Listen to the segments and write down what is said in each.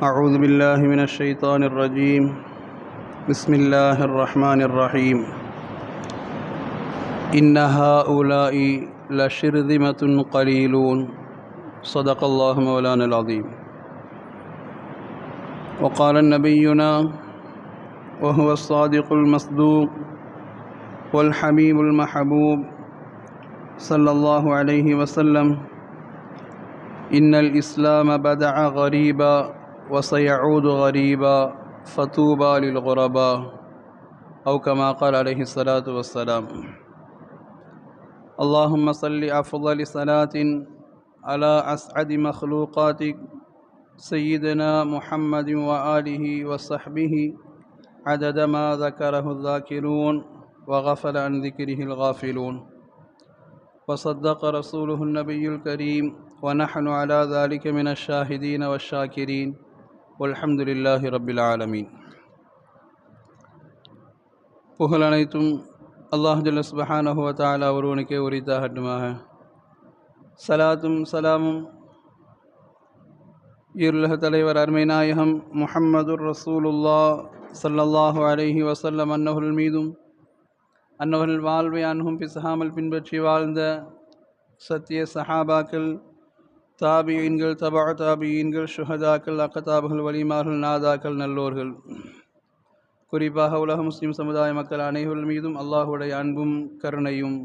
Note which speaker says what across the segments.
Speaker 1: أعوذ بالله من الشيطان الرجيم. بسم الله الرحمن الرحيم. إن هؤلاء لشرذمة قليلون. صدق الله مولانا العظيم. وقال نبينا وهو الصادق المصدوق والحبيب المحبوب صلى الله عليه وسلم. إن الإسلام بدع غريبا وسيعود غريبا فطوبى للغرباء أو كما قال عليه الصلاة والسلام. اللهم صل أفضل صلاة على أسعد مخلوقاتك سيدنا محمد وآله وصحبه عدد ما ذكره الذاكرون وغفل عن ذكره الغافلون. وصدق رسوله النبي الكريم ونحن على ذلك من الشاهدين والشاكرين. والحمد لله رب العالمين புகழ் அனைத்தும் அல்லாஹ் ஜல்ல சுபஹானஹு வ தஆலா ஒருவனுக்கே உரித்தாகட்டுமாக சலாத்தும் சலாமும் இருலக தலைவர் அருமை நாயகம் முஹம்மதுர் ரசூலுல்லா ஸல்லல்லாஹு அலைஹி வஸல்லம் அன்னவர்கள் மீதும் அன்னவர்கள் வாழ்வை அன்ஹும் பிசகாமல் பின்பற்றி வாழ்ந்த சத்திய சஹாபாக்கள் தாபியீன்கள் தபா தாபியீன்கள் ஷுஹதாக்கள் அக்கதாபுகள் வலிமார்கள் நாதாக்கள் நல்லோர்கள். குறிப்பாக உலக முஸ்லீம் சமுதாய மக்கள் அனைவர்கள் மீதும் அல்லாஹுடைய அன்பும் கருணையும்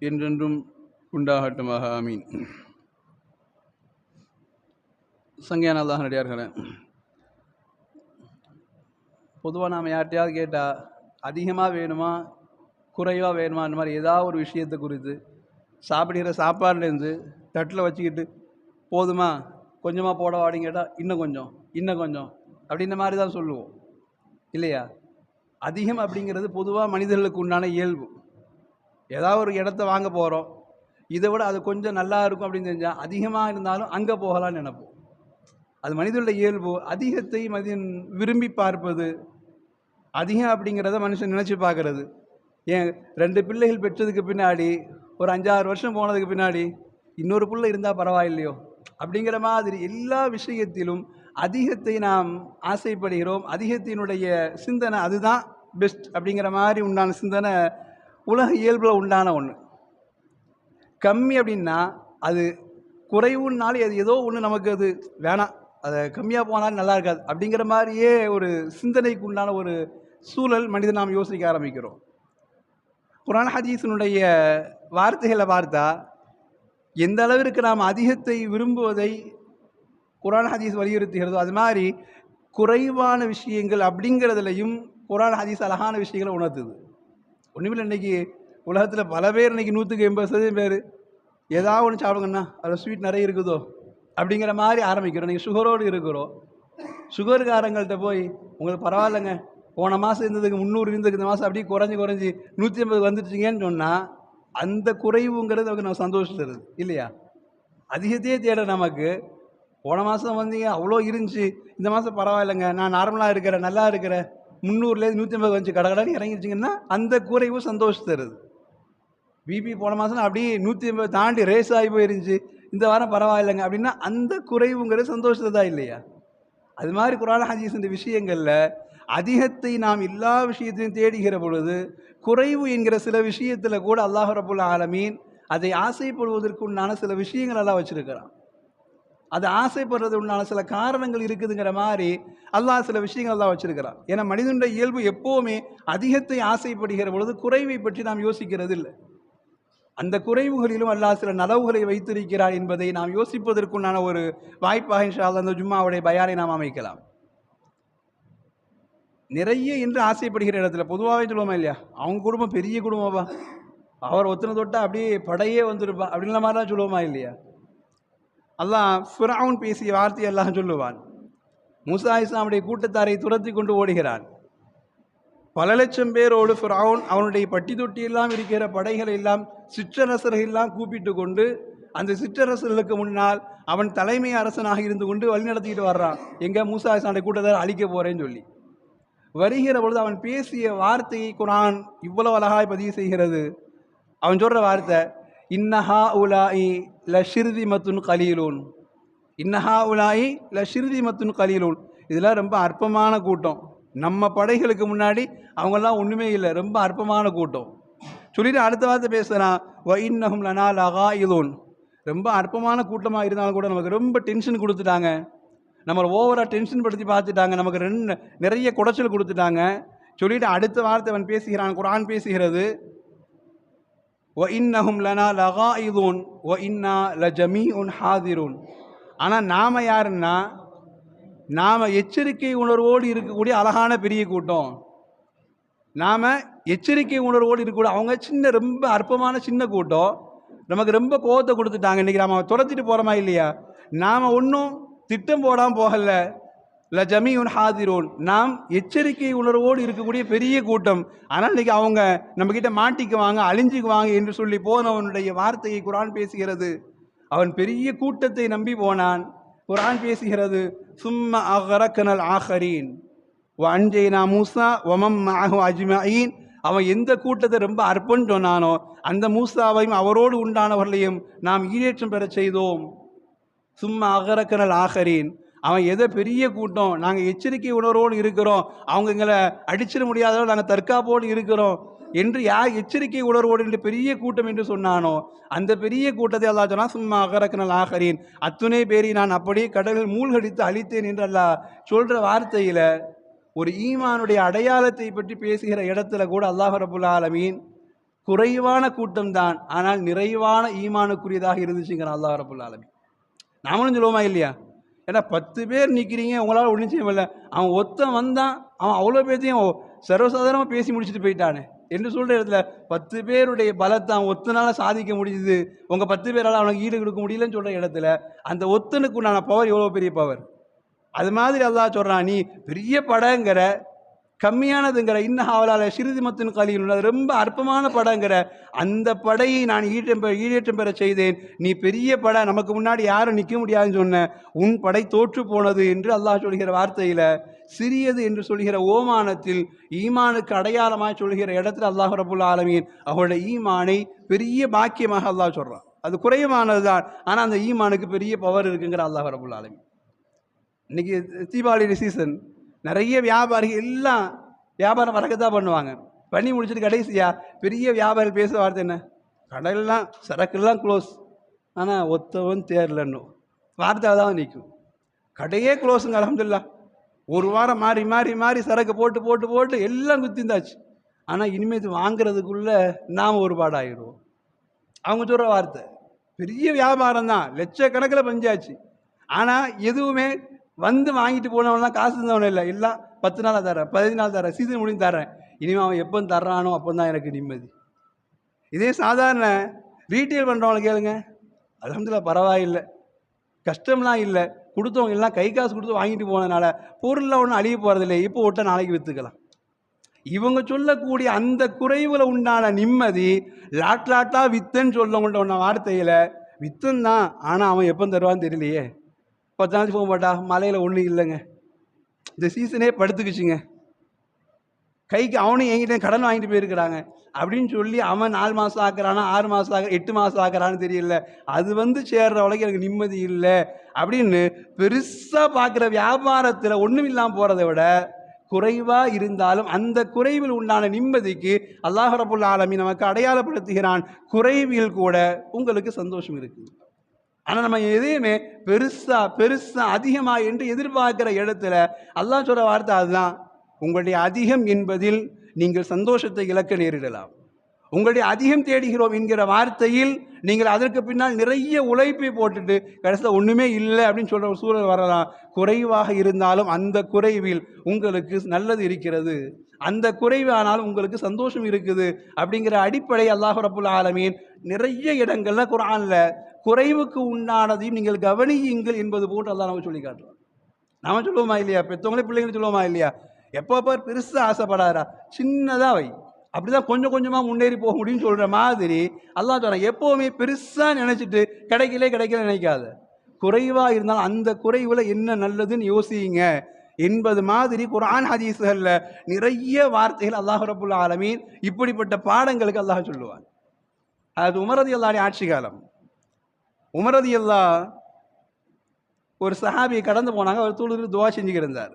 Speaker 1: என்றென்றும் உண்டாகட்டுமாக. ஆமீன். சங்கையான அல்லாஹ் நடிகார்களே பொதுவாக நாம் யார்கிட்டயாவது கேட்டால் அதிகமாக வேணுமா? குறைவாக வேணுமா? அந்த மாதிரி ஏதாவது ஒரு விஷயத்தை குறித்து சாப்பிடுகிற சாப்பாடுலேருந்து தட்டில் வச்சுக்கிட்டு போதுமா? கொஞ்சமாக போட அப்படின்னு கேட்டால் இன்னும் கொஞ்சம் இன்னும் கொஞ்சம் அப்படின்ற மாதிரி தான் சொல்லுவோம். இல்லையா? அதிகம் அப்படிங்கிறது பொதுவாக மனிதர்களுக்கு உண்டான இயல்பு. ஏதாவது ஒரு இடத்த வாங்க போகிறோம் இதை விட அது கொஞ்சம் நல்லா இருக்கும் அப்படின்னு தெரிஞ்சால் அதிகமாக இருந்தாலும் அங்கே போகலான்னு நினைப்போம். அது மனிதனுடைய இயல்பு. அதிகத்தை மனிதன் விரும்பி பார்ப்பது அதிகம் அப்படிங்கிறத மனுஷன் நினச்சி பார்க்கறது. ஏன்? ரெண்டு பிள்ளைகள் பெற்றதுக்கு பின்னாடி ஒரு அஞ்சாறு வருஷம் போனதுக்கு பின்னாடி இன்னொரு புள்ள இருந்தால் பரவாயில்லையோ? அப்படிங்கிற மாதிரி எல்லா விஷயத்திலும் அதிகத்தை நாம் ஆசைப்படுகிறோம். அதிகத்தினுடைய சிந்தனை அதுதான் பெஸ்ட் அப்படிங்கிற மாதிரி உண்டான சிந்தனை உலக இயல்பில் உண்டான ஒன்று கம்மி அப்படின்னா அது குறைவுனாலே அது ஏதோ ஒன்று நமக்கு அது வேணாம். அதை கம்மியாக போனாலும் நல்லா இருக்காது. அப்படிங்கிற மாதிரியே ஒரு சிந்தனைக்கு உண்டான ஒரு சூழல் மனிதன் நாம் யோசிக்க ஆரம்பிக்கிறோம். குரான் ஹதீஸினுடைய வார்த்தைகளை பார்த்தா எந்த அளவிற்கு நாம் அதிகத்தை விரும்புவதை குரான் ஹதீஸ் வலியுறுத்துகிறதோ அது மாதிரி குறைவான விஷயங்கள் அப்படிங்கிறதுலையும் குரான் ஹதீஸ் அழகான விஷயங்களை உணர்த்துது. ஒன்றுமில்லை இன்றைக்கி உலகத்தில் பல பேர் இன்றைக்கி நூற்றுக்கு எண்பது சதவீதம் பேர் ஏதாவது ஒன்று சாப்பிடுங்கண்ணா அதில் ஸ்வீட் நிறைய இருக்குதோ அப்படிங்கிற மாதிரி ஆரம்பிக்கிறோம். நீங்கள் சுகரோடு இருக்கிறோம். சுகர்காரங்கள்ட்ட போய் உங்களுக்கு பரவாயில்லைங்க போன மாதம் இருந்ததுக்கு முந்நூறு இருந்ததுக்கு இந்த மாதம் அப்படியே குறைஞ்சி குறைஞ்சி நூற்றி ஐம்பது வந்துடுச்சிங்கன்னு சொன்னால் அந்த குறைவுங்கிறது நமக்கு நம்ம சந்தோஷம் தருது இல்லையா? அதிகத்தையே தேட நமக்கு. போன மாதம் வந்தீங்க அவ்வளோ இருந்துச்சு? இந்த மாதம் பரவாயில்லைங்க. நான் நார்மலாக இருக்கிறேன் நல்லா இருக்கிறேன். முந்நூறுலேருந்து நூற்றி ஐம்பது வந்து கடை இறங்கிடுச்சிங்கன்னா அந்த குறைவும் சந்தோஷம் தருது. பிபி போன மாதம் அப்படியே நூற்றி ஐம்பது தாண்டி ரேஸ் ஆகி போயிருந்துச்சு. இந்த வாரம் பரவாயில்லைங்க அப்படின்னா அந்த குறைவுங்கிறது சந்தோஷத்தை தான் இல்லையா? அது மாதிரி குரான் ஹதீஸ் இந்த விஷயங்களில் அதிகத்தை நாம் எல்லா விஷயத்தையும் தேடுகிற பொழுது குறைவு என்கிற சில விஷயத்தில் கூட அல்லாஹ் ரபுல் ஆலமீன் அதை ஆசைப்படுவதற்கு உண்டான சில விஷயங்கள் எல்லாம் வச்சுருக்கிறான். அது ஆசைப்படுறது உண்டான சில காரணங்கள் இருக்குதுங்கிற மாதிரி அல்லாஹ் சில விஷயங்கள் வச்சுருக்கிறான் வச்சிருக்கிறான். ஏன்னா மனிதனுடைய இயல்பு எப்போவுமே அதிகத்தை ஆசைப்படுகிற பொழுது குறைவை பற்றி நாம் யோசிக்கிறது இல்லை அந்த குறைவுகளிலும் அல்லாஹ் சில நலவுகளை வைத்திருக்கிறார் என்பதை நாம் யோசிப்பதற்குண்டான ஒரு வாய்ப்பாக இன்ஷா அந்த ஜும்மாவுடைய பயானை நாம் அமைக்கலாம். நிறைய என்று ஆசைப்படுகிற இடத்துல பொதுவாகவே சொல்லுவோமா இல்லையா? அவங்க குடும்பம் பெரிய குடும்பம்ப்பா. அவர் ஒத்தனை தொட்டால் அப்படியே படையே வந்துருப்பா அப்படின்ற மாதிரிலாம் சொல்லுவோமா இல்லையா? அல்லாஹ் ஃபிரவுன் பேசிய வார்த்தை எல்லாம் சொல்லுவான். மூசா இஸ்லாமுடைய கூட்டத்தாரை துரத்தி கொண்டு ஓடுகிறான். பல லட்சம் பேரோடு ஃபிரவுன் அவனுடைய பட்டி தொட்டி எல்லாம் இருக்கிற படைகளை எல்லாம் சிற்றரசர்கள் எல்லாம் கூப்பிட்டு கொண்டு அந்த சிற்றரசர்களுக்கு முன்னால் அவன் தலைமை அரசனாக இருந்து கொண்டு வழிநடத்திக்கிட்டு வர்றான். எங்கே மூசா இஸ்லாமுடைய கூட்டத்தார் அழிக்க போகிறேன்னு சொல்லி. வருகிற பொழுது அவன் பேசிய வார்த்தையை குரான் இவ்வளவு அழகாய் பதிவு செய்கிறது. அவன் சொல்ற வார்த்தை இன்னஹா உலாயி ல மத்துன் கலீலூன். இன்னஹா உலாயி ல மத்துன் கலீலூன். இதெல்லாம் ரொம்ப அற்பமான கூட்டம். நம்ம படைகளுக்கு முன்னாடி அவங்கெல்லாம் ஒன்றுமே இல்லை ரொம்ப அற்பமான கூட்டம். சொல்லிட்டு அடுத்த வார்த்தை பேசுகிறான் வ இன்னஹும் லனா லகா ரொம்ப அற்பமான கூட்டமாக இருந்தாலும் கூட நமக்கு ரொம்ப டென்ஷன் கொடுத்துட்டாங்க. நம்மளை ஓவராக டென்ஷன் படுத்தி பார்த்துட்டாங்க. நமக்கு ரெண்டு நிறைய குடைச்சல் கொடுத்துட்டாங்க. சொல்லிவிட்டு அடுத்த வார்த்தை அவன் பேசுகிறான். குரான் பேசுகிறது ஒ இன்னஹும் லனா லகா இதுன் ஒ இன்னா ல ஜமீ உன் ஹாதிரூன். ஆனால் நாம் யாருன்னா நாம் எச்சரிக்கை உணர்வோடு இருக்கக்கூடிய அழகான பெரிய கூட்டம். நாம் எச்சரிக்கை உணர்வோடு இருக்கக்கூடிய அவங்க சின்ன ரொம்ப அற்பமான சின்ன கூட்டம். நமக்கு ரொம்ப கோவத்தை கொடுத்துட்டாங்க. இன்றைக்கி நாம் துரத்திட்டு போகிறோமா இல்லையா? நாம் ஒன்றும் திட்டம் போடாமல் போகல. ல ஜமீன் ஹாதிரோன். நாம் எச்சரிக்கை உணர்வோடு இருக்கக்கூடிய பெரிய கூட்டம். ஆனால் இன்னைக்கு அவங்க நம்மக்கிட்ட மாட்டிக்குவாங்க அழிஞ்சுக்குவாங்க என்று சொல்லி போனவனுடைய வார்த்தையை குரான் பேசுகிறது. அவன் பெரிய கூட்டத்தை நம்பி போனான். குரான் பேசுகிறது சும்ம அகரக்கனல் ஆஹரீன். அஞ்சைனா மூசா ஒமம் மாஹு அஜ்மஈன். அவன் எந்த கூட்டத்தை ரொம்ப அர்ப்பன் சொன்னானோ அந்த மூசாவையும் அவரோடு உண்டானவர்களையும் நாம் ஈரேற்றம் பெறச் செய்தோம். சும்மா அகரக்கனல் ஆகரீன். அவன் எதை பெரிய கூட்டம் நாங்கள் எச்சரிக்கை உணர்வோடு இருக்கிறோம். அவங்க எங்களை அடிச்சிட முடியாதவோ நாங்கள் தற்காப்போடு இருக்கிறோம். என்று யார் எச்சரிக்கை உணர்வோடு என்று பெரிய கூட்டம் என்று சொன்னானோ அந்த பெரிய கூட்டத்தை அல்லா சொன்னா சும்மா அகரக்கனல் ஆகரீன். அத்துணை பேரை நான் அப்படியே கடலில் மூழ்கடித்து அழித்தேன் என்று அல்லாஹ் சொல்கிற வார்த்தையில் ஒரு ஈமானுடைய அடையாளத்தை பற்றி பேசுகிற இடத்துல கூட அல்லாஹ் ரபுல் ஆலமீன் குறைவான கூட்டம்தான் ஆனால் நிறைவான ஈமானுக்குரியதாக இருந்துச்சுங்கிற அல்லாஹ் ரபுல் ஆலமீன். நாமளும் சொல்லுவோமா இல்லையா? ஏன்னா பத்து பேர் நிற்கிறீங்க உங்களால் ஒன்றும் செய்ய முடியல. அவன் ஒத்தன் வந்தான் அவன் அவ்வளோ பேர்த்தையும் சர்வசாதாரணமாக பேசி முடிச்சுட்டு போயிட்டானே. என்று சொல்கிற இடத்துல பத்து பேருடைய பலத்தை அவன் ஒத்தனால் சாதிக்க முடியுது உங்கள் பத்து பேரால் அவனுக்கு ஈடு கொடுக்க முடியலன்னு சொல்கிற இடத்துல அந்த ஒத்தனுக்கு உண்டான பவர் எவ்வளோ பெரிய பவர் அது மாதிரி அதான் சொல்கிறான் நீ பெரிய படங்கிற கம்மியானதுங்கிற இன்னஹாவலால் சிறிது மத்தின் கலியில் அது ரொம்ப அற்பமான படங்கிற அந்த படையை நான் ஈட்டம் பெற ஈடேற்றம் பெற செய்தேன். நீ பெரிய படை நமக்கு முன்னாடி யாரும் நிற்க முடியாதுன்னு சொன்ன உன் படை தோற்று போனது என்று அல்லாஹ் சொல்கிற வார்த்தையில் சிறியது என்று சொல்கிற ஓமானத்தில் ஈமானுக்கு அடையாளமாக சொல்கிற இடத்துல அல்லாஹ் ரபுல் ஆலமீன் அவருடைய ஈமானை பெரிய பாக்கியமாக அல்லாஹ் சொல்கிறான் அது குறைவானது தான் ஆனால் அந்த ஈமானுக்கு பெரிய பவர் இருக்குங்கிற அல்லாஹ் ரபுல் ஆலமீன். இன்னைக்கு தீபாவளி சீசன் நிறைய வியாபாரிகள் எல்லாம் வியாபாரம் வரக்கத்தான் பண்ணுவாங்க. பண்ணி முடிச்சுட்டு கடைசியா பெரிய வியாபாரி பேச வார்த்தை என்ன? கடையெல்லாம் சரக்குலாம் க்ளோஸ் ஆனால் ஒத்தவன் தேரலன்னு வார்த்தை தான் நிற்கும் கடையே க்ளோஸுங்க அலமதுல்லா ஒரு வாரம் மாறி மாறி மாறி சரக்கு போட்டு போட்டு போட்டு எல்லாம் குத்திந்தாச்சு ஆனால் இனிமேல் இது வாங்குறதுக்குள்ளே நாம் ஒரு பாடாகிடுவோம் அவங்க சொல்கிற வார்த்தை. பெரிய வியாபாரம் தான் லட்சக்கணக்கில் பஞ்சாச்சு. ஆனால் எதுவுமே வந்து வாங்கிட்டு போனவன்லாம் காசு தந்தவன இல்லை. எல்லாம் பத்து நாளாக தரேன் பதினஞ்சு நாள் தரேன் சீசன் முடிஞ்சு தரேன் இனிமேல் அவன் எப்போ தர்றானோ அப்போ தான் எனக்கு நிம்மதி. இதே சாதாரண ரீட்டெயில் பண்ணுறவங்களை கேளுங்க. அலமதுல்லா பரவாயில்லை. கஷ்டம்லாம் இல்லை. கொடுத்தவங்க எல்லாம் கை காசு கொடுத்து வாங்கிட்டு போனதுனால பொருள்லாம் ஒன்றும் அழிய போகிறதில்லை இப்போ விட்ட நாளைக்கு விற்றுக்கலாம் இவங்க சொல்லக்கூடிய அந்த குறைவில் உண்டான நிம்மதி லாட் லாட்டாக வித்தன்னு சொல்லவங்கள்ட்ட ஒன்ன வார்த்தையில் வித்தன் தான் ஆனால் அவன் எப்போ தருவான்னு தெரியலையே. பத்து நாளைக்கு போக மாட்டா மலையில் ஒன்றும் இல்லைங்க. இந்த சீசனே படுத்துக்குச்சுங்க. கைக்கு அவனும் என்கிட்ட கடன் வாங்கிட்டு போயிருக்கிறாங்க. அப்படின்னு சொல்லி அவன் நாலு மாதம் ஆக்குறானா ஆறு மாதம் ஆக எட்டு மாதம் ஆக்குறான்னு தெரியல. அது வந்து சேர்ற வரைக்கும் எனக்கு நிம்மதி இல்லை. அப்படின்னு பெருசாக பார்க்குற வியாபாரத்தில் ஒன்றும் இல்லாமல் போகிறத விட குறைவாக இருந்தாலும் அந்த குறைவில் உண்டான நிம்மதிக்கு அல்லாஹ் ரபுல் ஆலமி நமக்கு அடையாளப்படுத்துகிறான். குறைவில் கூட உங்களுக்கு சந்தோஷம் இருக்குது. ஆனால் நம்ம எதையுமே பெருசாக பெருசாக அதிகமாக என்று எதிர்பார்க்குற இடத்துல அல்லாஹ் சொல்கிற வார்த்தை அதுதான். உங்களுடைய அதிகம் என்பதில் நீங்கள் சந்தோஷத்தை இழக்க நேரிடலாம். உங்களுடைய அதிகம் தேடுகிறோம் என்கிற வார்த்தையில் நீங்கள் அதற்கு பின்னால் நிறைய உழைப்பை போட்டுட்டு கடைசியில் ஒன்றுமே இல்லை அப்படின்னு சொல்கிற ஒரு சூழல் வரலாம். குறைவாக இருந்தாலும் அந்த குறைவில் உங்களுக்கு நல்லது இருக்கிறது. அந்த குறைவானால் உங்களுக்கு சந்தோஷம் இருக்குது அப்படிங்கிற அடிப்படை அல்லாஹ் ரபுல் ஆலமீன் நிறைய இடங்கள்ல குரானில் குறைவுக்கு உண்டானதையும் நீங்கள் கவனியுங்கள் என்பது போன்று அல்லா நம்ம சொல்லி காட்டுறோம் நாம சொல்லுவோமா இல்லையா? பெற்றவங்களே பிள்ளைங்க சொல்லுவோமா இல்லையா? எப்போ பார் பெருசாக ஆசைப்படாதா சின்னதாக வை. அப்படிதான் கொஞ்சம் கொஞ்சமாக முன்னேறி போக முடியும்னு சொல்கிற மாதிரி அல்லாஹ் சொல்கிறேன் எப்போவுமே பெருசாக நினச்சிட்டு கிடைக்கலே கிடைக்கல நினைக்காத. குறைவாக இருந்தால் அந்த குறைவில் என்ன நல்லதுன்னு யோசிங்க. என்பது மாதிரி குரான் ஹதீஸுகளில் நிறைய வார்த்தைகள் அல்லாஹ் ரபுல் ஆலமீன் இப்படிப்பட்ட பாடங்களுக்கு அல்லாஹ் சொல்லுவான். அது உமரதி அல்லாடைய ஆட்சி காலம் உமரதி அல்லா ஒரு சஹாபியை கடந்து போனாங்க அவர் தூளுக்கு துவா செஞ்சுக்கிருந்தார்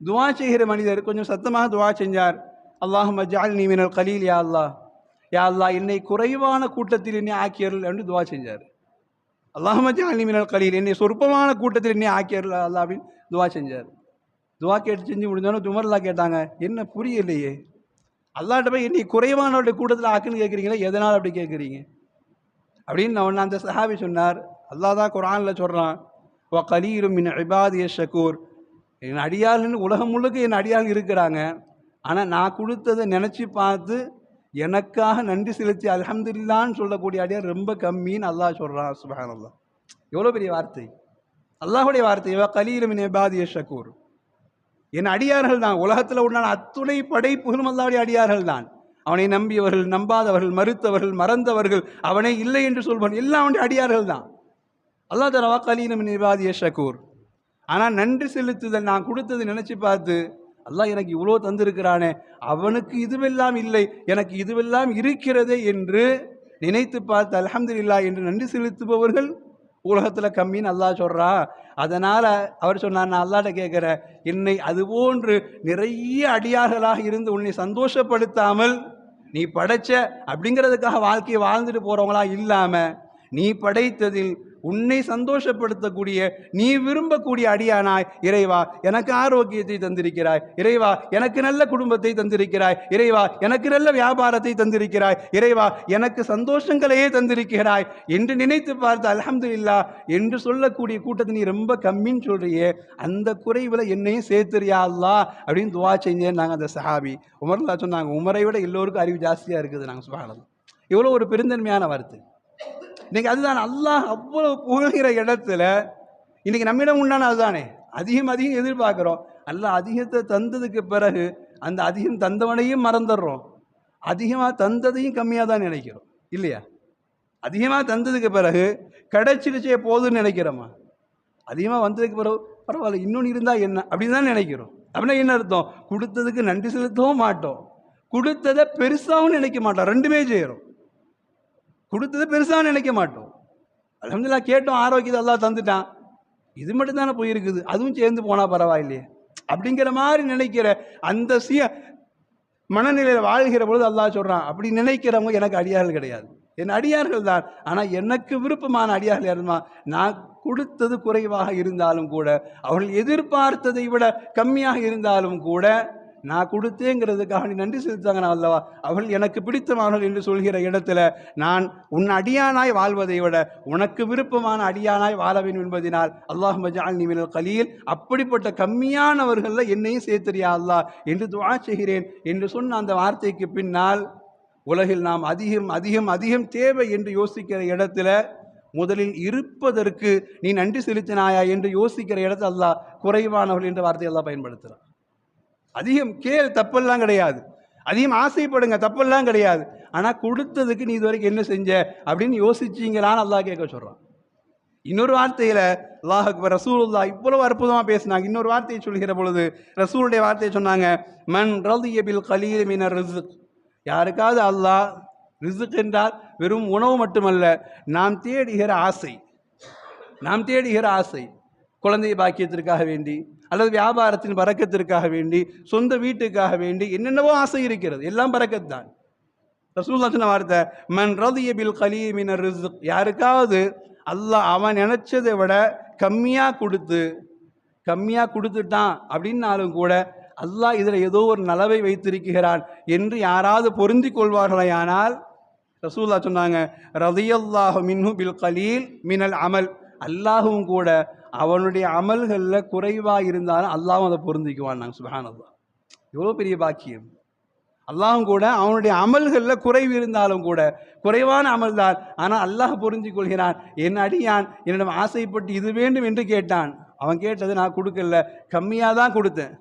Speaker 1: துவா செய்கிற மனிதர் கொஞ்சம் சத்தமாக துவா செஞ்சார். அல்லாஹும் ஜால் நீ மினல் கலீல் யா அல்லா யா அல்லாஹ் என்னை குறைவான கூட்டத்தில் என்னை ஆக்கியர்கள் என்று துவா செஞ்சார். அல்லாஹும் ஜால் நீ மினல் என்னை சொற்பமான கூட்டத்தில் என்னை ஆக்கியருள் அல்லாஹ் அப்படின்னு துவா செஞ்சார். துவா கேட்டு செஞ்சு முடிஞ்சோன்னு துமர்லா கேட்டாங்க என்ன புரியலையே. அல்லாட்ட போய் என்னை குறைவானவருடைய கூட்டத்தில் ஆக்குன்னு கேட்குறீங்களே எதனால் அப்படி கேட்குறீங்க அப்படின்னு நான் அந்த சஹாபி சொன்னார். அல்லாஹ் தான் குரானில் சொல்கிறான் ஓ கலீரும் மின் இபாதிய ஷக்கூர் என் அடியாள்னு உலகம் முழுக்க என் அடியாள் இருக்கிறாங்க. ஆனால் நான் கொடுத்ததை நினச்சி பார்த்து எனக்காக நன்றி செலுத்தி அலமதுல்லான்னு சொல்லக்கூடிய அடியார் ரொம்ப கம்மின்னு அல்லாஹ் சொல்கிறான் சுபஹான் அல்லா எவ்வளோ பெரிய வார்த்தை? அல்லாஹுடைய வார்த்தை இவ கலீலும் எபாதிய ஷக்கூர் என் அடியார்கள் தான் உலகத்தில் உண்டான அத்துணை படைப்புகளும் அல்லாவுடைய அடியார்கள் தான். அவனை நம்பியவர்கள் நம்பாதவர்கள் மறுத்தவர்கள் மறந்தவர்கள் அவனை இல்லை என்று சொல்பவர்கள் எல்லாம் அவனுடைய அடியார்கள் தான். அல்லா தரவா கலீனம் எபாதிய ஷக்கூர் ஆனால் நன்றி செலுத்துதல் நான் கொடுத்தது நினச்சி பார்த்து அல்லாஹ் எனக்கு இவ்வளோ தந்திருக்கிறானே அவனுக்கு இதுவெல்லாம் இல்லை எனக்கு இதுவெல்லாம் இருக்கிறதே என்று நினைத்து பார்த்து அல்ஹம்துலில்லா என்று நன்றி செலுத்துபவர்கள் உலகத்தில் கம்மின்னு அல்லாஹ் சொல்கிறா அதனால் அவர் சொன்னார் நான் அல்லாட்ட கேட்குறேன் என்னை அதுபோன்று நிறைய அடியார்களாக இருந்து உன்னை சந்தோஷப்படுத்தாமல் நீ படைச்ச அப்படிங்கிறதுக்காக வாழ்க்கையை வாழ்ந்துட்டு போகிறவங்களா இல்லாமல் நீ படைத்ததில் உன்னை சந்தோஷப்படுத்தக்கூடிய நீ விரும்பக்கூடிய அடியானாய் இறைவா எனக்கு ஆரோக்கியத்தை தந்திருக்கிறாய். இறைவா எனக்கு நல்ல குடும்பத்தை தந்திருக்கிறாய். இறைவா எனக்கு நல்ல வியாபாரத்தை தந்திருக்கிறாய். இறைவா எனக்கு சந்தோஷங்களையே தந்திருக்கிறாய். என்று நினைத்து பார்த்து இல்லா என்று சொல்லக்கூடிய கூட்டத்தை நீ ரொம்ப கம்மின்னு சொல்றியே அந்த குறைவில் என்னையும் சேர்த்துறியா அல்லா அப்படின்னு துவா செஞ்சேன் நாங்கள் அந்த சஹாபி உமர்லா சொன்னாங்க. உமரை விட எல்லோருக்கும் அறிவு ஜாஸ்தியாக இருக்குது நாங்கள் சுபானது இவ்வளோ ஒரு பெருந்தன்மையான வார்த்தை. இன்னைக்கு அதுதான் அல்லாஹ் அவ்வளவு புகழ்கிற இடத்துல இன்னைக்கு நம்மிடம் உண்டான அதுதானே? அதிகம் அதிகம் எதிர்பார்க்குறோம். அல்லாஹ் அதிகத்தை தந்ததுக்கு பிறகு அந்த அதிகம் தந்தவனையும் மறந்துடுறோம். அதிகமாக தந்ததையும் கம்மியாக தான் நினைக்கிறோம். இல்லையா? அதிகமாக தந்ததுக்கு பிறகு கிடைச்சிடுச்சே போதுன்னு நினைக்கிறோமா? அதிகமாக வந்ததுக்கு பிறகு பரவாயில்ல இன்னொன்று இருந்தால் என்ன? அப்படின்னு தான் நினைக்கிறோம். அப்படின்னா என்ன அர்த்தம்? கொடுத்ததுக்கு நன்றி செலுத்தவும் மாட்டோம். கொடுத்ததை பெருசாகவும் நினைக்க மாட்டோம். ரெண்டுமே செய்கிறோம் கொடுத்தது பெருசாக நினைக்க மாட்டோம். அலமதுல்லா கேட்டோம் ஆரோக்கியத்தை எல்லாம் தந்துட்டான். இது மட்டும் தானே போயிருக்குது. அதுவும் சேர்ந்து போனால் பரவாயில்லையே. அப்படிங்கிற மாதிரி நினைக்கிற அந்த சிய மனநிலையில் வாழ்கிற பொழுது அல்லா சொல்கிறான் அப்படி நினைக்கிறவங்க எனக்கு அடியார்கள் கிடையாது. என் அடியார்கள் தான். ஆனால் எனக்கு விருப்பமான அடியார்கள் யாருமா? நான் கொடுத்தது குறைவாக இருந்தாலும் கூட அவர்கள் எதிர்பார்த்ததை விட கம்மியாக இருந்தாலும் கூட நான் கொடுத்தேங்கிறதுக்காக நீ நன்றி செலுத்தாங்க அல்லவா? அவர்கள் எனக்கு பிடித்தமானவர்கள் என்று சொல்கிற இடத்துல நான் உன் அடியானாய் வாழ்வதை விட உனக்கு விருப்பமான அடியானாய் வாழ வேண்டும் என்பதினால் அல்லாஹ் மஜால் நிமினல் கலியில் அப்படிப்பட்ட கம்மியானவர்களில் என்னையும் சேர்த்துறியா அல்லாஹ்? என்று துவா செய்கிறேன் என்று சொன்ன அந்த வார்த்தைக்கு பின்னால் உலகில் நாம் அதிகம் அதிகம் அதிகம் தேவை என்று யோசிக்கிற இடத்துல முதலில் இருப்பதற்கு நீ நன்றி செலுத்தினாயா என்று யோசிக்கிற இடத்துல அல்லாஹ் குறைவானவர்கள் என்ற வார்த்தையெல்லாம் பயன்படுத்துகிறான். அதிகம் கேள் தப்பெல்லாம் கிடையாது. அதிகம் ஆசைப்படுங்க தப்பெல்லாம் கிடையாது. ஆனால் கொடுத்ததுக்கு நீ இது வரைக்கும் என்ன செஞ்ச அப்படின்னு யோசிச்சிங்களான்னு அல்லாஹ் கேட்க சொல்கிறான் இன்னொரு வார்த்தையில் அல்லாஹ் அக்பர் ரசூலுல்லா இவ்வளவு அற்புதமாக பேசினாங்க. இன்னொரு வார்த்தையை சொல்கிற பொழுது ரசூலுடைய வார்த்தையை சொன்னாங்க மன் ரதிய பில் கலீல் மினர் ரிசுக் யாருக்காவது அல்லாஹ் ரிசுக் என்றால் வெறும் உணவு மட்டுமல்ல நாம் தேடுகிற ஆசை. நாம் தேடுகிற ஆசை. குழந்தை பாக்கியத்திற்காக வேண்டி அல்லது வியாபாரத்தின் பறக்கத்திற்காக வேண்டி சொந்த வீட்டுக்காக வேண்டி என்னென்னவோ ஆசை இருக்கிறது. எல்லாம் பறக்கத்து தான் ரசூல்லா சொன்ன வார்த்தை மன் ரதிய பில் கலீமினர் யாருக்காவது அல்லாஹ் அவன் நினைச்சதை விட கம்மியாக கொடுத்து கம்மியாக கொடுத்துட்டான் அப்படின்னாலும் கூட அல்லாஹ் இதில் ஏதோ ஒரு நலவை வைத்திருக்கிறான் என்று யாராவது பொருந்தி கொள்வார்களேயானால் ரசூல்லா சொன்னாங்க ரதியல்லாஹு மின்ஹு பில் கலீல் மினல் அமல். அல்லாஹும் கூட அவனுடைய அமல்களில் குறைவாக இருந்தாலும் அல்லாஹும் அதை பொருந்திக்குவான் நாங்கள் சுபஹானல்லா எவ்வளோ பெரிய பாக்கியம். அல்லாஹும் கூட அவனுடைய அமல்களில் குறைவு இருந்தாலும் கூட குறைவான அமல் தான். ஆனால் அல்லாஹ் புரிஞ்சு கொள்கிறான் என் அடியான்? என்னிடம் ஆசைப்பட்டு இது வேண்டும் என்று கேட்டான். அவன் கேட்டது நான் கொடுக்கல. கம்மியாக தான் கொடுத்தேன்.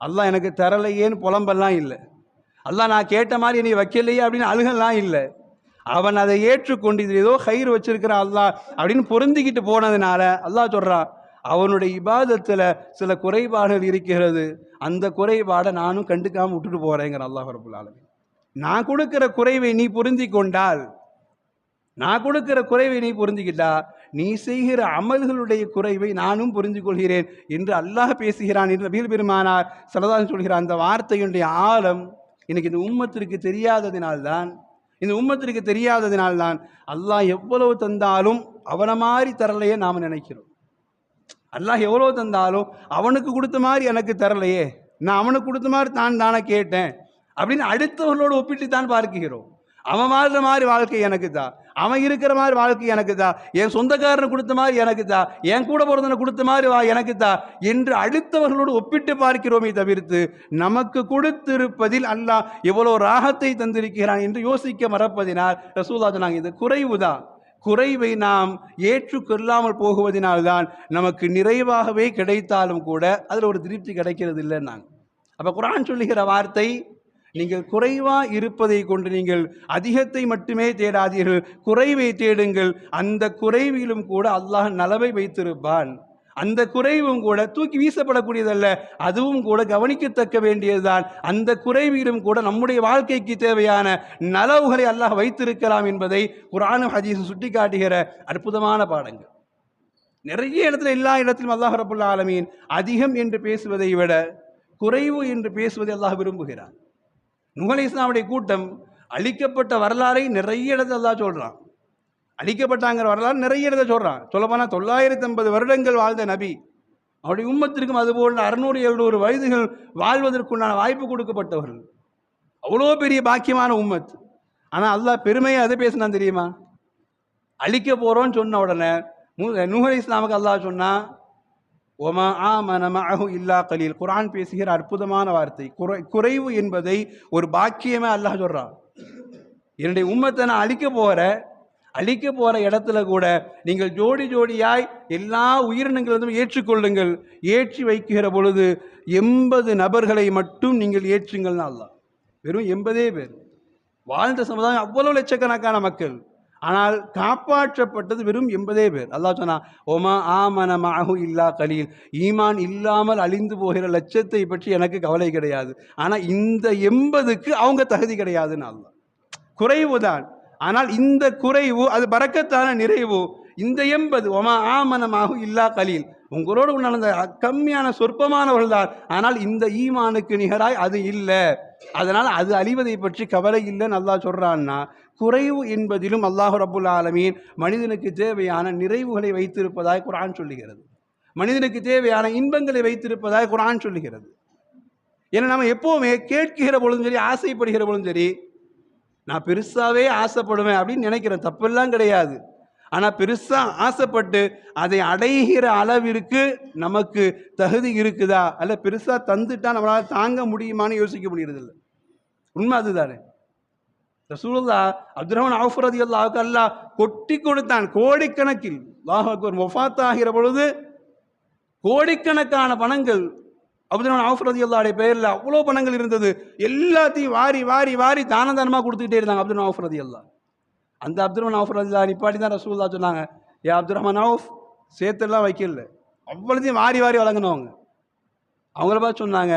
Speaker 1: அல்லாஹ் எனக்கு தரலையேன்னு புலம்பெல்லாம் இல்லை. அல்லாஹ் நான் கேட்ட மாதிரி என்னை வைக்கலையே அப்படின்னு அழுகலாம் இல்லை. அவன் அதை ஏற்றுக்கொண்டு இது ஏதோ கயிறு வச்சிருக்கிற அல்லாஹ் அப்படின்னு பொருந்திக்கிட்டு போனதுனால அல்லாஹ் சொல்கிறா அவனுடைய இபாதத்தில் சில குறைபாடுகள் இருக்கிறது. அந்த குறைபாடை நானும் கண்டுக்காமல் விட்டுட்டு போகிறேங்கிற அல்லாஹ் ரபுல் நான் கொடுக்குற குறைவை நீ புரிந்து கொண்டால் நான் கொடுக்கிற குறைவை நீ புரிஞ்சுக்கிட்டா நீ செய்கிற அமல்களுடைய குறைவை நானும் புரிந்து கொள்கிறேன் என்று அல்லாஹ் பேசுகிறான் என்று நபீல் பெருமானார் சலதான் சொல்கிறார். அந்த வார்த்தையுடைய ஆழம் இன்னைக்கு இந்த உம்மத்திற்கு தெரியாததினால்தான் இந்த உம்மத்திற்கு தெரியாததினால்தான் அல்லாஹ் எவ்வளவு தந்தாலும் அவனை மாதிரி தரலையே நாம் நினைக்கிறோம். அல்லாஹ் எவ்வளோ தந்தாலும் அவனுக்கு கொடுத்த மாதிரி எனக்கு தரலையே நான் அவனுக்கு கொடுத்த மாதிரி தான் தானே கேட்டேன் அப்படின்னு அடுத்தவர்களோடு ஒப்பிட்டு தான் பார்க்கிறோம். அவன் வாழ்ற மாதிரி வாழ்க்கை எனக்கு தான். அவன் இருக்கிற மாதிரி வாழ்க்கை எனக்கு தான் என் சொந்தக்காரனை கொடுத்த மாதிரி எனக்கு தான் என் கூட பிறந்தனை கொடுத்த மாதிரி வா எனக்கு தான் என்று அடுத்தவர்களோடு ஒப்பிட்டு பார்க்கிறோமே தவிர்த்து நமக்கு கொடுத்திருப்பதில் அல்லாஹ் எவ்வளோ ராகத்தை தந்திருக்கிறான் என்று யோசிக்க மறப்பதினால் ரசூலா சொன்னாங்க இது குறைவு தான் குறைவை நாம் ஏற்றுக்கொள்ளாமல் போகுவதனால்தான் நமக்கு நிறைவாகவே கிடைத்தாலும் கூட அதில் ஒரு திருப்தி கிடைக்கிறது இல்லைன்னாங்க அப்போ குரான் சொல்லுகிற வார்த்தை நீங்கள் குறைவா இருப்பதை கொண்டு நீங்கள் அதிகத்தை மட்டுமே தேடாதீர்கள். குறைவை தேடுங்கள். அந்த குறைவிலும் கூட அல்லாஹ் நலவை வைத்திருப்பான். அந்த குறைவும் கூட தூக்கி வீசப்படக்கூடியதல்ல. அதுவும் கூட கவனிக்கத்தக்க வேண்டியதுதான். அந்த குறைவிலும் கூட நம்முடைய வாழ்க்கைக்கு தேவையான நலவுகளை அல்லாஹ் வைத்திருக்கலாம் என்பதை குரானும் ஹதீஸும் சுட்டிக்காட்டுகிற அற்புதமான பாடங்கள். நிறைய இடத்துல எல்லா இடத்திலும் அல்லாஹ் ரபுல்லா ஆலமீன் அதிகம் என்று பேசுவதை விட குறைவு என்று பேசுவதை அல்லாஹ் விரும்புகிறான். நுகல் இஸ்லாமுடைய கூட்டம் அழிக்கப்பட்ட வரலாறை நிறைய இடத்துல சொல்கிறான் அழிக்கப்பட்டாங்கிற வரலாறு நிறைய இடத்துல சொல்கிறான் சொல்லப்போனால் தொள்ளாயிரத்தி ஐம்பது வருடங்கள் வாழ்ந்த நபி அவருடைய உம்மத்திற்கும் அதுபோல் அறுநூறு எழுநூறு வயதுகள் வாழ்வதற்குண்டான வாய்ப்பு கொடுக்கப்பட்டவர்கள். அவ்வளோ பெரிய பாக்கியமான உம்மத். ஆனால் அல்லாஹ் பெருமையை அதை பேசினான் தெரியுமா? அழிக்க போகிறோன்னு சொன்ன உடனே நுகல் இஸ்லாமுக்கு அல்லாஹ் சொன்னால் ஒமா ஆ மனமாகு இல்லா கலீல். குரான் பேசுகிற அற்புதமான வார்த்தை. குறை குறைவு என்பதை ஒரு பாக்கியமே அல்லாஹ் சொல்றான். என்னுடைய உம்மத்தை நான் அழிக்க போகிற அழிக்க போகிற இடத்துல கூட நீங்கள் ஜோடி ஜோடியாய் எல்லா உயிரினங்களிலும் ஏற்றுக்கொள்ளுங்கள். ஏற்றி வைக்கிற பொழுது எண்பது நபர்களை மட்டும் நீங்கள் ஏற்றுங்கள்னா அல்லாஹ். வெறும் எண்பதே பேர். வாழ்ந்த சமுதாயம் அவ்வளவு லட்சக்கணக்கான மக்கள். ஆனால் காப்பாற்றப்பட்டது வெறும் எண்பதே பேர். அல்லாஹ் சொன்னா ஒமா ஆமன மாஹு இல்லா கலீல். ஈமான் இல்லாமல் அழிந்து போகிற லட்சத்தை பற்றி எனக்கு கவலை கிடையாது. ஆனால் இந்த எண்பதுக்கு அவங்க தகுதி கிடையாதுன்னு அல்லாஹ். குறைவுதான் ஆனால் இந்த குறைவு அது பறக்கத்தான நிறைவு. இந்த எண்பது ஒமா ஆமனமாகும் இல்லா கலீல். உங்களோடு நடந்த கம்மியான சொற்பமானவர்கள் தான் ஆனால் இந்த ஈமானுக்கு நிகராய் அது இல்லை. அதனால் அது அழிவதை பற்றி கவலை இல்லைன்னு நல்லா சொல்கிறான்னா குறைவு என்பதிலும் அல்லாஹு ரபுல் ஆலமீன் மனிதனுக்கு தேவையான நிறைவுகளை வைத்திருப்பதாய் குரான் சொல்லுகிறது. மனிதனுக்கு தேவையான இன்பங்களை வைத்திருப்பதாய் குரான் சொல்லுகிறது. ஏன்னா நம்ம எப்போவுமே கேட்கிற பொழுதும் சரி ஆசைப்படுகிற பொழுதும் சரி நான் பெருசாகவே ஆசைப்படுவேன் அப்படின்னு நினைக்கிறேன் தப்பெல்லாம் கிடையாது. ஆனால் பெருசாக ஆசைப்பட்டு அதை அடைகிற அளவிற்கு நமக்கு தகுதி இருக்குதா? அல்ல பெருசாக தந்துட்டா நம்மளால் தாங்க முடியுமான்னு யோசிக்க முடியறதில்ல. உண்மை அதுதானே? ரசூலுல்லா அப்துரஹ்மான் அவுஃபரதி அல்லாவுக்கு அல்லாஹ் கொட்டி கொடுத்தான். கோடிக்கணக்கில். அல்லாஹ் அக்பர் மொஃபாத் ஆகிற பொழுது கோடிக்கணக்கான பணங்கள் அப்துல் ஆஃபரதி அல்லாவுடைய பெயரில் அவ்வளோ பணங்கள் இருந்தது. எல்லாத்தையும் வாரி வாரி வாரி தான தானமாக கொடுத்துக்கிட்டே இருந்தாங்க அப்துல் ஆஃபரதி அல்லா அந்த அப்துல் ரஹ்மான் ஆஃபர் ரஜிலா நிப்பாட்டி தான் ரசூல்லா சொன்னாங்க. ஏ அப்துல் ரஹ்மான் ஆஃப் சேர்த்துலாம் வைக்கல. அவ்வளோத்தையும் வாரி வாரி வழங்கினவங்க அவங்கள பார்த்து சொன்னாங்க.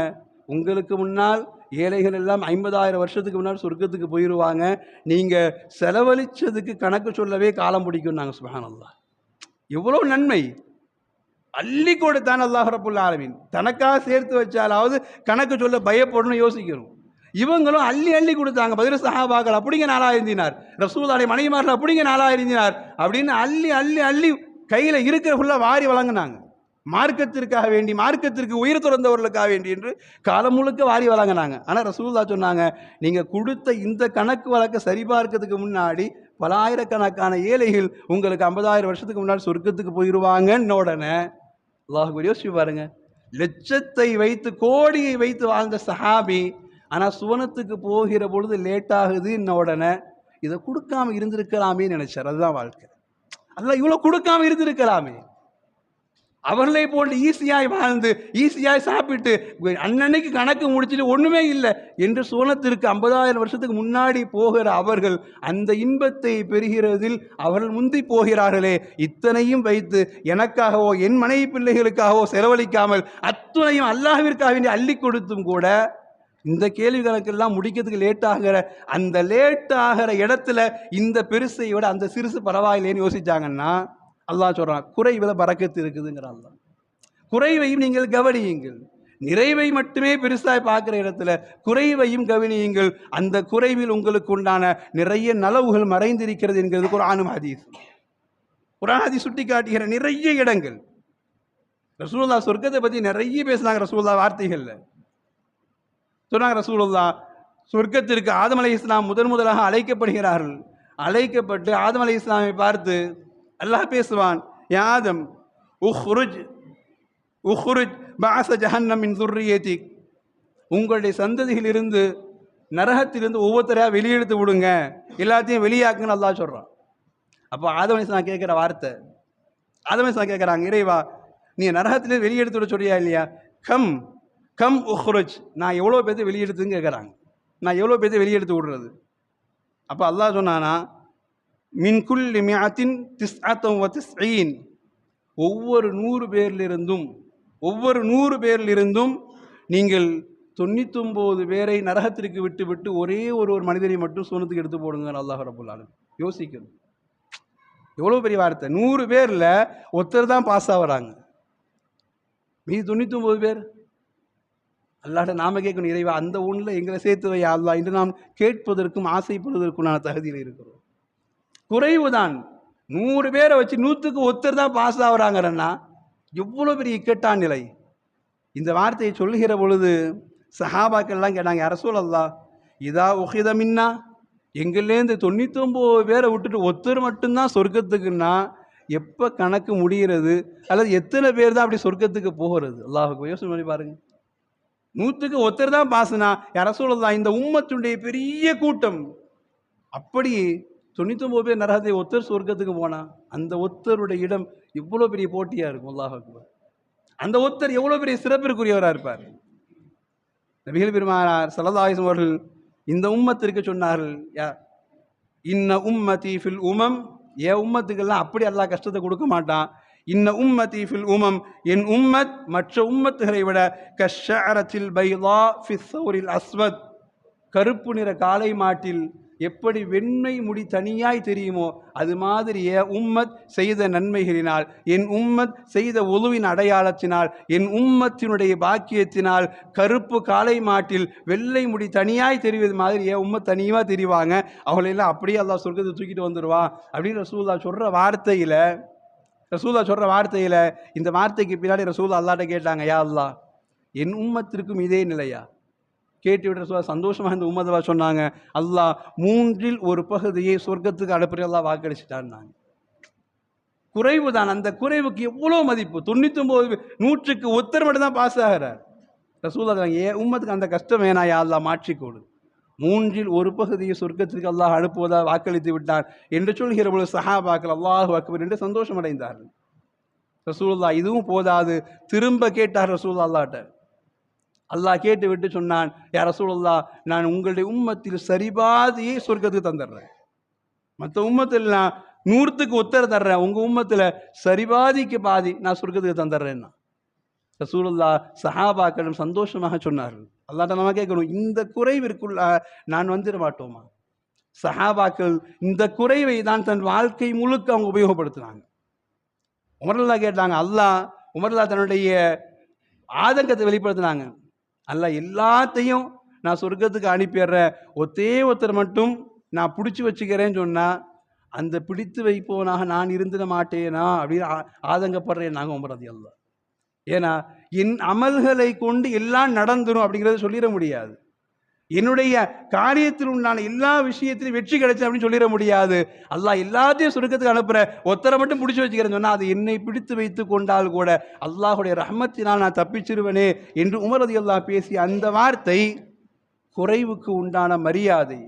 Speaker 1: உங்களுக்கு முன்னால் ஏழைகள் எல்லாம் ஐம்பதாயிரம் வருஷத்துக்கு முன்னால் சொர்க்கத்துக்கு போயிடுவாங்க நீங்கள் செலவழிச்சதுக்கு கணக்கு சொல்லவே காலம் பிடிக்கும் நாங்கள் சுபஹானல்லா எவ்வளோ நன்மை. அள்ளி கொடுத்தான் அல்லாஹ் ரபுல் ஆலமீன். தனக்காக சேர்த்து வச்சாலாவது கணக்கு சொல்ல பயப்படணும் யோசிக்கணும். இவங்களும் அள்ளி அள்ளி கொடுத்தாங்க. பதில் சஹாபாக்கள் அப்படிங்க நாளாக இருந்தினார் ரசூலாடைய மனைவிமார்கள் அப்படிங்க நாளாக இருந்தினார் அப்படின்னு அள்ளி அள்ளி அள்ளி கையில் இருக்கிற ஃபுல்லாக வாரி வழங்கினாங்க. மார்க்கத்திற்காக வேண்டி மார்க்கத்திற்கு உயிர் துறந்தவர்களுக்காக வேண்டி என்று காலம் முழுக்க வாரி வழங்கினாங்க. ஆனால் ரசூல்லா சொன்னாங்க நீங்கள் கொடுத்த இந்த கணக்கு வழக்கை சரிபார்க்கறதுக்கு முன்னாடி பல ஆயிரக்கணக்கான ஏழைகள் உங்களுக்கு ஐம்பதாயிரம் வருஷத்துக்கு முன்னாடி சொர்க்கத்துக்கு போயிடுவாங்கன்னு உடனே அல்லாஹ் யோசிச்சு பாருங்க. லட்சத்தை வைத்து கோடியை வைத்து வாழ்ந்த சஹாபி ஆனால் சுவனத்துக்கு போகிற பொழுது லேட் ஆகுது இன்ன உடனே இதை கொடுக்காம இருந்திருக்கலாமே நினைச்சார். அதுதான் வாழ்க்கை. அதெல்லாம் இவ்வளோ கொடுக்காம இருந்திருக்கலாமே. அவர்களை போட்டு ஈஸியாய் வாழ்ந்து ஈஸியாய் சாப்பிட்டு அன்னன்னைக்கு கணக்கு முடிச்சுட்டு ஒன்றுமே இல்லை என்று சுவனத்திற்கு ஐம்பதாயிரம் வருஷத்துக்கு முன்னாடி போகிற அவர்கள் அந்த இன்பத்தை பெறுகிறதில் அவர்கள் முந்தி போகிறார்களே இத்தனையும் வைத்து எனக்காகவோ என் மனைவி பிள்ளைகளுக்காகவோ செலவழிக்காமல் அத்துணையும் அல்லாஹிற்காக வேண்டி அள்ளி கொடுத்தும் கூட இந்த கேள்வி கணக்கெல்லாம் முடிக்கிறதுக்கு லேட் ஆகிற அந்த லேட் ஆகிற இடத்துல இந்த பெருசை விட அந்த சிறுசு பரவாயில்லைன்னு யோசிச்சாங்கன்னா அல்லாஹ் சொல்கிறான் குறைவில் பறக்கத்து இருக்குதுங்கிற அல்லாஹ் குறைவையும் நீங்கள் கவனியுங்கள். நிறைவை மட்டுமே பெருசாக பார்க்குற இடத்துல குறைவையும் கவனியுங்கள். அந்த குறைவில் உங்களுக்கு உண்டான நிறைய நலவுகள் மறைந்திருக்கிறது என்கிறது குரானும் ஹதீஸ் குரான் ஹதீஸ் சுட்டி காட்டுகிற நிறைய இடங்கள். ரசூல்லா சொர்க்கத்தை பற்றி நிறைய பேசுனாங்க ரசூல்லா வார்த்தைகளில். சொன்னாங்க ரசூலுல்லா சொர்க்கத்திற்கு ஆதம் அலை இஸ்லாம் முதன் முதலாக அழைக்கப்படுகிறார்கள். அழைக்கப்பட்டு ஆதம் அலை இஸ்லாமை பார்த்து அல்லாஹ் பேசுவான் யாதம் உஹ்ருஜ் உஹ்ருஜ் பாச ஜஹன்னம் மின் துர்ரியத்திக் உங்களுடைய சந்ததியிலிருந்து நரகத்திலிருந்து ஒவ்வொருத்தரையாக வெளியெடுத்து விடுங்க. எல்லாத்தையும் வெளியாக்குன்னு நல்லா சொல்கிறான் அப்போ ஆதம் நான் கேட்குற வார்த்தை ஆதம் நான் கேட்குறாங்க இறைவா நீ நரகத்திலே வெளியெடுத்து விட சொல்றியா இல்லையா? கம் கம் உஹ்ரஜ். நான் எவ்வளோ பேர்த்து வெளியெடுத்துன்னு கேட்குறாங்க நான் எவ்வளோ பேர்த்து வெளியெடுத்து விடுறது? அப்போ அல்லாஹ் சொன்னானா மின்குல் மியாத்தின் திஸ் ஆத்தம் திஸ்ஈன். ஒவ்வொரு நூறு பேர்லிருந்தும் ஒவ்வொரு நூறு பேர்லிருந்தும் நீங்கள் தொண்ணூத்தொம்பது பேரை நரகத்திற்கு விட்டு விட்டு ஒரே ஒரு ஒரு மனிதரை மட்டும் சோனத்துக்கு எடுத்து போடுங்க அல்லாஹ் ரபுல்லாலும் யோசிக்கணும். எவ்வளோ பெரிய வார்த்தை. நூறு பேரில் ஒருத்தர் தான் பாஸ் ஆகுறாங்க மீதி தொண்ணூத்தொம்பது பேர்? அல்லாட்ட நாம கேட்கணும் இறைவா அந்த ஊனில் எங்களை சேர்த்து வை அல்லா என்று நாம் கேட்பதற்கும் ஆசைப்படுவதற்குமான தகுதியில் இருக்கிறோம். குறைவு தான் நூறு பேரை வச்சு நூற்றுக்கு ஒருத்தர் தான் பாஸ் ஆகுறாங்கறன்னா எவ்வளோ பெரிய இக்கட்டான நிலை. இந்த வார்த்தையை சொல்லுகிற பொழுது சஹாபாக்கள்லாம் கேட்டாங்க அரசோல் அல்லா இதா உஹிதமின்னா எங்கள்லேருந்து தொண்ணூத்தொம்பது பேரை விட்டுட்டு ஒருத்தர் மட்டும்தான் சொர்க்கத்துக்குன்னா எப்போ கணக்கு முடிகிறது? அல்லது எத்தனை பேர் தான் அப்படி சொர்க்கத்துக்கு போகிறது? அல்லாஹுக்கு யோசனை பண்ணி பாருங்கள் நூற்றுக்கு ஒருத்தர் தான் பாசுனா யார சொல்லலாம் இந்த உம்மத்துடைய பெரிய கூட்டம். அப்படி தொண்ணூத்தொம்பது பேர் நரகத்தை ஒத்தர் சொர்க்கத்துக்கு போனா அந்த ஒத்தருடைய இடம் இவ்வளோ பெரிய போட்டியாக இருக்கும் அல்லாஹ் அக்பர். அந்த ஒத்தர் எவ்வளோ பெரிய சிறப்பிற்குரியவராக இருப்பார். நபிகள் பெருமானார் சலதாயுசம் அவர்கள் இந்த உம்மத்திற்கு சொன்னார்கள் யார் இன்ன உம்மதி ஃபில் உமம். என் உம்மத்துக்கெல்லாம் அப்படி எல்லாம் கஷ்டத்தை கொடுக்க மாட்டான்? இன்ன உம்மதி ஃபில் உமம். என் உம்மத் மற்ற உம்மத்துகளை விட கஷரத்தில் பைலா ஃபிஸ்ஸௌரில் அஸ்வத். கருப்பு நிற காலை மாட்டில் எப்படி வெண்மை முடி தனியாய் தெரியுமோ அது மாதிரி உம்மத் செய்த நன்மைகளினால் என் உம்மத் செய்த உழுவின் அடையாளத்தினால் என் உம்மத்தினுடைய பாக்கியத்தினால் கருப்பு காளை மாட்டில் வெள்ளை முடி தனியாய் தெரிவது மாதிரி என் உம்மத் தனியாக தெரிவாங்க? அவங்களெல்லாம் அப்படியே அல்லாஹ் சொர்க்கத்தை தூக்கிட்டு வந்துடுவான் அப்படின்னு ரசூல்லா சொல்கிற வார்த்தையில் ரசூலா சொல்கிற வார்த்தையில் இந்த வார்த்தைக்கு பின்னாடி ரசூலா அல்லாட்ட கேட்டாங்க யா அல்லா என் உம்மத்திற்கும் இதே நிலையா? கேட்டு விட்டு ரசூலா சந்தோஷமாக இந்த உம்மதவா சொன்னாங்க அல்லாஹ் மூன்றில் ஒரு பகுதியை சொர்க்கத்துக்கு அனுப்புற அல்லாஹ் வாக்களிச்சிட்டான்னாங்க. குறைவு தான் அந்த குறைவுக்கு எவ்வளோ மதிப்பு? தொண்ணூத்தொம்பது நூற்றுக்கு ஒத்தர் மட்டும் தான் பாஸ் ஆகிறார். ரசூலா சொல்றாங்க, ஏன் உம்மத்துக்கு அந்த கஷ்டம் வேணா யா அல்லா மாற்றிக்கொடு. மூன்றில் ஒரு பகுதியை சொர்க்கத்திற்கு அல்லாஹ் அனுப்புவதாக வாக்களித்து விட்டார் என்று சொல்கிற பொழுது சஹாபாக்கள் அல்லாஹ் அக்பர் என்று சந்தோஷம் அடைந்தார்கள் ரசூல்லா இதுவும் போதாது. திரும்ப கேட்டார் ரசூல் அல்லாட்ட அல்லாஹ் கேட்டு விட்டு சொன்னான் யார் ரசூல்லா நான் உங்களுடைய உம்மத்தில் சரிபாதியை சொர்க்கத்துக்கு தந்துடுறேன். மற்ற உம்மத்தில் நான் நூறுத்துக்கு ஒத்தரை தர்றேன். உங்கள் உம்மத்தில் சரிபாதிக்கு பாதி நான் சொர்க்கத்துக்கு தந்துடுறேன்னா. ரசூலுல்லா சஹாபாக்களும் சந்தோஷமாக சொன்னார்கள். அல்லாட்ட நம்ம கேட்கணும் இந்த குறைவிற்குள்ள நான் வந்துட மாட்டோமா? சஹாபாக்கள் இந்த குறைவை தான் தன் வாழ்க்கை முழுக்க அவங்க உபயோகப்படுத்தினாங்க. உமர்லா கேட்டாங்க அல்லாஹ் உமர்லா தன்னுடைய ஆதங்கத்தை வெளிப்படுத்தினாங்க. அல்லாஹ் எல்லாத்தையும் நான் சொர்க்கத்துக்கு அனுப்பிடுறேன். ஒத்தே ஒருத்தர் மட்டும் நான் பிடிச்சி வச்சுக்கிறேன்னு சொன்னால் அந்த பிடித்து வைப்போனாக நான் இருந்துட மாட்டேனா அப்படின்னு ஆ- ஆதங்கப்படுறேன் நாங்கள் உமரது அல்லா ஏன்னா என் அமல்களை கொண்டு எல்லாம் நடந்துரும் அப்படிங்கிறத சொல்லிட முடியாது. என்னுடைய காரியத்தில் உண்டான எல்லா விஷயத்திலும் வெற்றி கிடைச்சு அப்படின்னு சொல்லிட முடியாது. அல்லாஹ் எல்லாத்தையும் சுருக்கத்துக்கு அனுப்புற ஒத்தரை மட்டும் பிடிச்சி வச்சுக்கிறேன்னு சொன்னால் அது என்னை பிடித்து வைத்து கொண்டால் கூட அல்லாஹுடைய ரஹமத்தினால் நான் தப்பிச்சிருவனே என்று உமரதி அல்லாஹ் பேசிய அந்த வார்த்தை குறைவுக்கு உண்டான மரியாதை.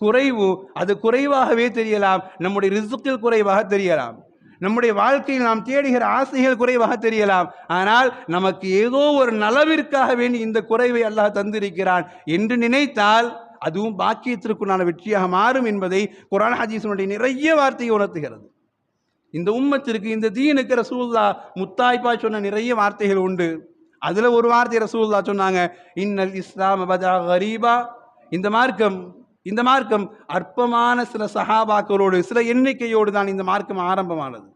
Speaker 1: குறைவு அது குறைவாகவே தெரியலாம். நம்முடைய ரிசுக்கில் குறைவாக தெரியலாம். நம்முடைய வாழ்க்கையில் நாம் தேடுகிற ஆசைகள் குறைவாக தெரியலாம். ஆனால் நமக்கு ஏதோ ஒரு நலவிற்காக வேண்டி இந்த குறைவை அல்லாஹ் தந்திருக்கிறான் என்று நினைத்தால் அதுவும் பாக்கியத்திற்குண்டான வெற்றியாக மாறும் என்பதை குரான் ஹதீஸனுடைய நிறைய வார்த்தையை உணர்த்துகிறது. இந்த உம்மத்திற்கு இந்த தீனுக்கு ரசூல்லா முத்தாய்ப்பா சொன்ன நிறைய வார்த்தைகள் உண்டு. அதில் ஒரு வார்த்தை ரசூல்லா சொன்னாங்க இன்னல் இஸ்லாம் பதா கரீபா. இந்த மார்க்கம் இந்த மார்க்கம் அற்பமான சில சஹாபாக்களோடு சில எண்ணிக்கையோடு தான் இந்த மார்க்கம் ஆரம்பமானது.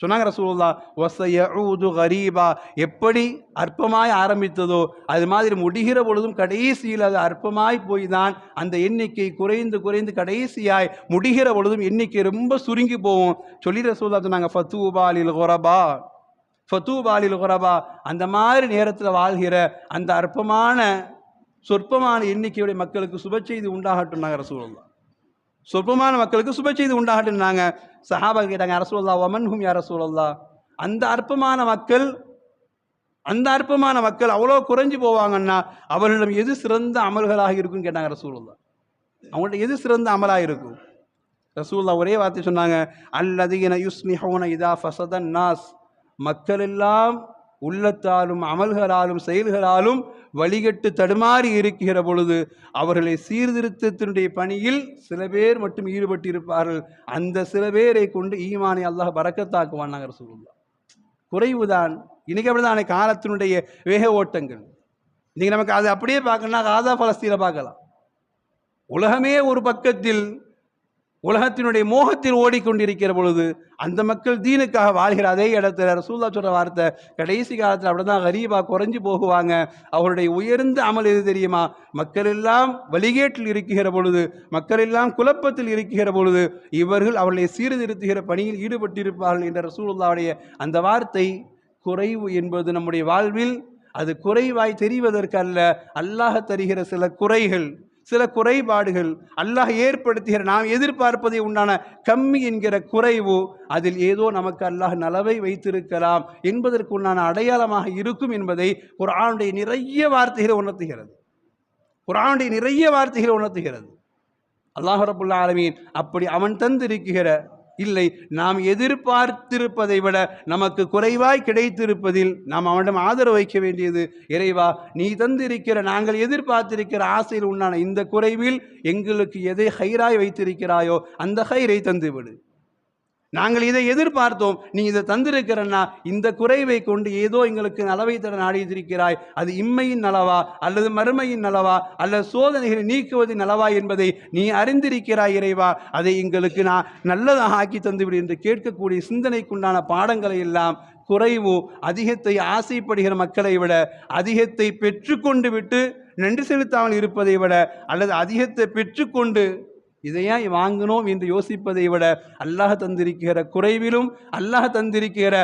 Speaker 1: சொன்னாங்க ரசூல்லா ஒசைய ஊது ஹரீபா எப்படி அற்பமாய் ஆரம்பித்ததோ அது மாதிரி முடிகிற பொழுதும் கடைசியில் அது அற்பமாய் போய் தான் அந்த எண்ணிக்கை குறைந்து குறைந்து கடைசியாய் முடிகிற பொழுதும் எண்ணிக்கை ரொம்ப சுருங்கி போகும். சொல்லி ரசூல்லா சொன்னாங்க ஃபத்தூபாலில் குரபா. ஃபத்தூபாலில் குரபா. அந்த மாதிரி நேரத்தில் வாழ்கிற அந்த அற்பமான சொற்பமான எண்ணிக்கையுடைய மக்களுக்கு சுப செய்தி உண்டாகட்டும்னாங்க ரசூல்லா சொற்பமான மக்களுக்கு சுப செய்தி உண்டாகட்டும்னாங்க சஹாபா கேட்டாங்க அரசூல்லா ஒமன்ஹும் யார் ரசூலல்லா அந்த அற்பமான மக்கள் அந்த அற்பமான மக்கள் அவ்வளோ குறைஞ்சி போவாங்கன்னா அவர்களிடம் எது சிறந்த அமல்களாக இருக்கும்னு கேட்டாங்க ரசூல்லா அவங்கள்ட்ட எது சிறந்த அமலாக இருக்கும்? ரசூல்லா ஒரே வார்த்தை சொன்னாங்க அல்லதீன யுஸ்மிஹூன இதா ஃபசதன் நாஸ். மக்கள் எல்லாம் உள்ளத்தாலும் அமல்களாலும் செயல்களாலும் வழிகட்டு தடுமாறி இருக்கிற பொழுது அவர்களை சீர்திருத்தத்தினுடைய பணியில் சில பேர் மட்டும் ஈடுபட்டிருப்பார்கள். அந்த சில பேரை கொண்டு ஈமானை அல்லாஹ் பறக்கத்தாக்குவான் நகர் சொல்லுல்லா குறைவுதான். இன்னைக்கு அப்படிதான். காலத்தினுடைய வேக ஓட்டங்கள். இன்னைக்கு நமக்கு அது அப்படியே பார்க்கணும்னா காதா பலஸ்தீனை பார்க்கலாம். உலகமே ஒரு பக்கத்தில் உலகத்தினுடைய மோகத்தில் ஓடிக்கொண்டிருக்கிற பொழுது அந்த மக்கள் தீனுக்காக வாழ்கிற அதே இடத்துல ரசூல்லா சொல்ற வார்த்தை கடைசி காலத்தில் அப்படி தான் கரீபா குறைஞ்சு போகுவாங்க. அவருடைய உயர்ந்த அமல் எது தெரியுமா? மக்கள் எல்லாம் வழிகேட்டில் இருக்கிற பொழுது மக்கள் எல்லாம் குழப்பத்தில் இருக்கிற பொழுது இவர்கள் அவர்களை சீர்திருத்துகிற பணியில் ஈடுபட்டிருப்பார்கள் என்ற ரசூலுல்லாவுடைய அந்த வார்த்தை குறைவு என்பது நம்முடைய வாழ்வில் அது குறைவாய் தெரிவதற்கு அல்ல அல்லாஹ் தருகிற சில குறைகள் சில குறைபாடுகள் அல்லாஹ் ஏற்படுத்துகிற நாம் எதிர்பார்ப்பதை உண்டான கம்மி என்கிற குறைவு அதில் ஏதோ நமக்கு அல்லாஹ் நலவை வைத்திருக்கலாம் என்பதற்கு உண்டான அடையாளமாக இருக்கும் என்பதை குர்ஆனுடைய நிறைய வார்த்தைகளை உணர்த்துகிறது. குர்ஆனுடைய நிறைய வார்த்தைகளை உணர்த்துகிறது. அல்லாஹ் ரபுல்லா ஆலமீன் அப்படி அவன் தந்திருக்கிற இல்லை நாம் எதிர்பார்த்திருப்பதை விட நமக்கு குறைவாய் கிடைத்திருப்பதில் நாம் அவனிடம் ஆதரவு வைக்க வேண்டியது. இறைவா நீ தந்திருக்கிற நாங்கள் எதிர்பார்த்திருக்கிற ஆசையில் உண்டான இந்த குறைவில் எங்களுக்கு எதை ஹைராய் வைத்திருக்கிறாயோ அந்த ஹைரை தந்துவிடு. நாங்கள் இதை எதிர்பார்த்தோம். நீ இதை தந்திருக்கிறன்னா இந்த குறைவை கொண்டு ஏதோ எங்களுக்கு நலவை தர நாடியிருக்கிறாய். அது இம்மையின் நலவா அல்லது மறுமையின் நலவா அல்லது சோதனைகளை நீக்குவதின் நலவா என்பதை நீ அறிந்திருக்கிறாய் இறைவா. அதை எங்களுக்கு நான் நல்லதாக ஆக்கி தந்துவிடு என்று கேட்கக்கூடிய சிந்தனைக்குண்டான பாடங்களை எல்லாம் குறைவு அதிகத்தை ஆசைப்படுகிற மக்களை விட அதிகத்தை பெற்றுக்கொண்டு விட்டு நன்றி செலுத்தாமல் இருப்பதை விட அல்லது அதிகத்தை பெற்றுக்கொண்டு இதை ஏன் வாங்கினோம் என்று யோசிப்பதை விட அல்லாஹ் தந்திருக்கிற குறைவிலும் அல்லாஹ் தந்திருக்கிற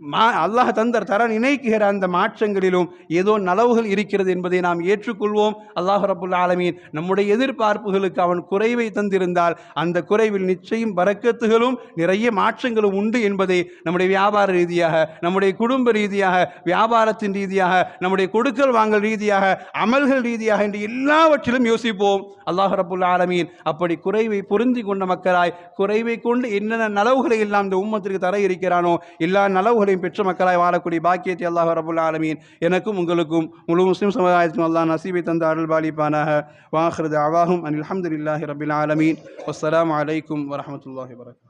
Speaker 1: மா அல்லாஹ் தந்தர் தர நினைக்கிற அந்த மாற்றங்களிலும் ஏதோ நலவுகள் இருக்கிறது என்பதை நாம் ஏற்றுக்கொள்வோம். அல்லாஹ் ரபுல் ஆலமீன் நம்முடைய எதிர்பார்ப்புகளுக்கு அவன் குறைவை தந்திருந்தால் அந்த குறைவில் நிச்சயம் பறக்கத்துகளும் நிறைய மாற்றங்களும் உண்டு என்பதை நம்முடைய வியாபார ரீதியாக நம்முடைய குடும்ப ரீதியாக வியாபாரத்தின் ரீதியாக நம்முடைய கொடுக்கல் வாங்கல் ரீதியாக அமல்கள் ரீதியாக என்று எல்லாவற்றிலும் யோசிப்போம். அல்லாஹ் ரபுல் ஆலமீன் அப்படி குறைவை பொருந்தி கொண்ட மக்களாய் குறைவை கொண்டு என்னென்ன நலவுகளை எல்லாம் இந்த உம்மத்திற்கு தர இருக்கிறானோ எல்லா அனைவரையும் பெற்ற மக்களாய் வாழக்கூடிய பாக்கியத்தை அல்லாஹ் ரபுல் ஆலமீன் எனக்கும் உங்களுக்கும் முழு முஸ்லிம் சமுதாயத்திற்கும் அல்லாஹ் நசீபை தந்த அருள் பாலிப்பானாக வாஹ்ரது அவாஹும் அனில் அஹமதுல்லாஹி ரபுல் ஆலமீன். வஸ்ஸலாமு அலைக்கும் வரமத்துல்லாஹி வரகம்